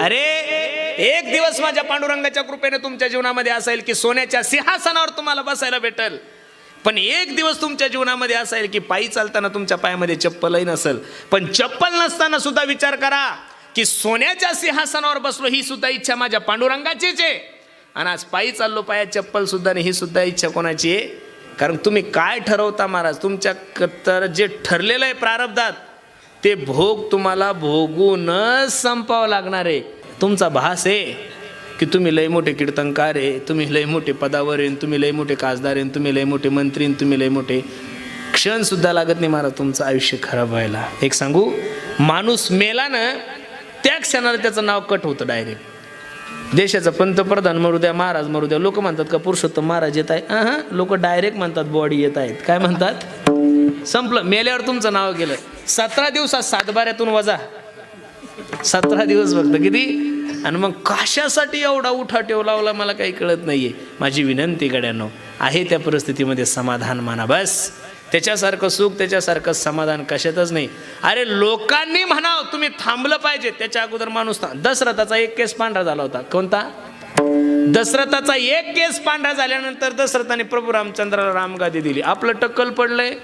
अरे एक दिवस माझ्या पांडुरंगाच्या कृपेने तुमच्या जीवनामध्ये असेल की सोन्याच्या सिंहासनावर तुम्हाला बसायला भेटल. पण एक दिवस तुमच्या जीवनामध्ये असेल की पायी चालताना तुमच्या पायामध्ये चप्पलही नसेल. पण चप्पल नसताना सुद्धा विचार करा की सोन्याच्या सिंहासनावर बसलो ही सुद्धा इच्छा माझ्या पांडुरंगाचीच आहे. आणि आज पायी चाललो पाया चप्पल सुद्धा नाही ही सुद्धा इच्छा कोणाची आहे? कारण तुम्ही काय ठरवता महाराज? तुमच्या तर जे ठरलेलं आहे प्रारब्धात ते भोग तुम्हाला भोगूनच संपावं लागणार आहे. तुमचा भास आहे की तुम्ही लय मोठे कीर्तनकार आहे तुम्ही लय मोठे पदावर येईन तुम्ही लय मोठे खासदार आहे तुम्ही लय मोठे मंत्री आहे, तुम्ही लय मोठे क्षणसुद्धा लागत नाही मारा तुमचं आयुष्य खराब व्हायला. एक सांगू माणूस मेला ना त्या क्षणाला त्याचं नाव कट होतं डायरेक्ट देशाचा पंतप्रधान मरू द्या महाराज मरू द्या लोक म्हणतात का पुरुषोत्तम महाराज येत आहे. हां लोक डायरेक्ट म्हणतात बॉडी येत आहेत. काय म्हणतात? संपलं. मेल्यावर तुमचं नाव गेलं. सतरा दिवसात सातबाऱ्यातून वजा. सतरा दिवस फक्त. किती? आणि मग कशासाठी एवढा उठा ठेव लावला मला काही कळत नाहीये. माझी विनंती गड्यानो आहे त्या परिस्थितीमध्ये समाधान माना बस. त्याच्यासारखं सुख त्याच्यासारखं समाधान कशातच नाही. अरे लोकांनी म्हणाव तुम्ही थांबलं पाहिजे. त्याच्या अगोदर माणूस दशरथाचा एक केस पांढरा झाला होता. कोणता? दशरथाचा एक केस पांढरा झाल्यानंतर दशरथाने प्रभू रामचंद्राला रामगादी दिली. आपलं टक्कल पडलंय.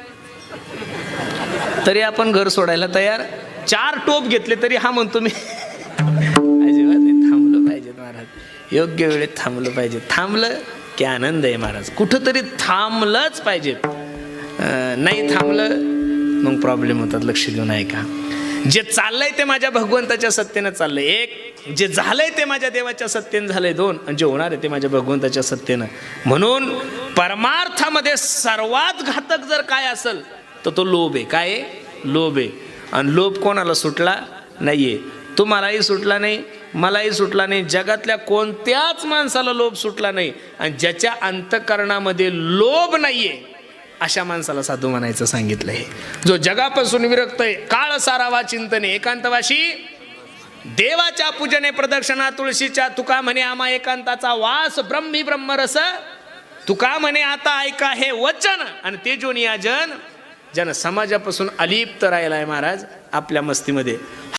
तरी आपण घर सोडायला तयार. चार टोप घेतले तरी हा म्हणतो मी. अजिबात थांबलं पाहिजे महाराज. योग्य वेळेत थांबलं पाहिजे थांबलं की आनंद आहे महाराज. कुठंतरी थांबलंच पाहिजे नाही थांबलं मग प्रॉब्लेम होतात. लक्ष देऊन ऐका. जे चाललंय ते माझ्या भगवंताच्या सत्तेनं चाललंय. एक जे झालंय ते माझ्या देवाच्या सत्तेनं झालंय. दोन आणि जे होणार आहे ते माझ्या भगवंताच्या सत्तेनं. म्हणून परमार्थामध्ये सर्वात घातक जर काय असेल तर तो लोभ. आहे काय आहे? लोभ. आहे आणि लोभ कोणाला सुटला? नाही आहे तुम्हालाही सुटला नाही मलाही सुटला नाही. जगातल्या कोणत्याच माणसाला लोभ सुटला नाही. आणि ज्याच्या अंतकरणामध्ये लोभ नाही आहे अशा माणसाला साधू म्हणायचं सांगितलं आहे. जो जगापासून विरक्त आहे काळ सारावा चिंतने. एकांतवाशी देवाच्या पूजने प्रदक्षिणा तुळशीच्या तुका म्हणे आम्हा एकांताचा वास ब्रह्मी ब्रह्मरस. तुका म्हणे आता ऐका हे वचन. आणि ते जो जन ज्यानं समाजापासून अलिप्त राहिला आहे महाराज आपल्या मस्तीमध्ये.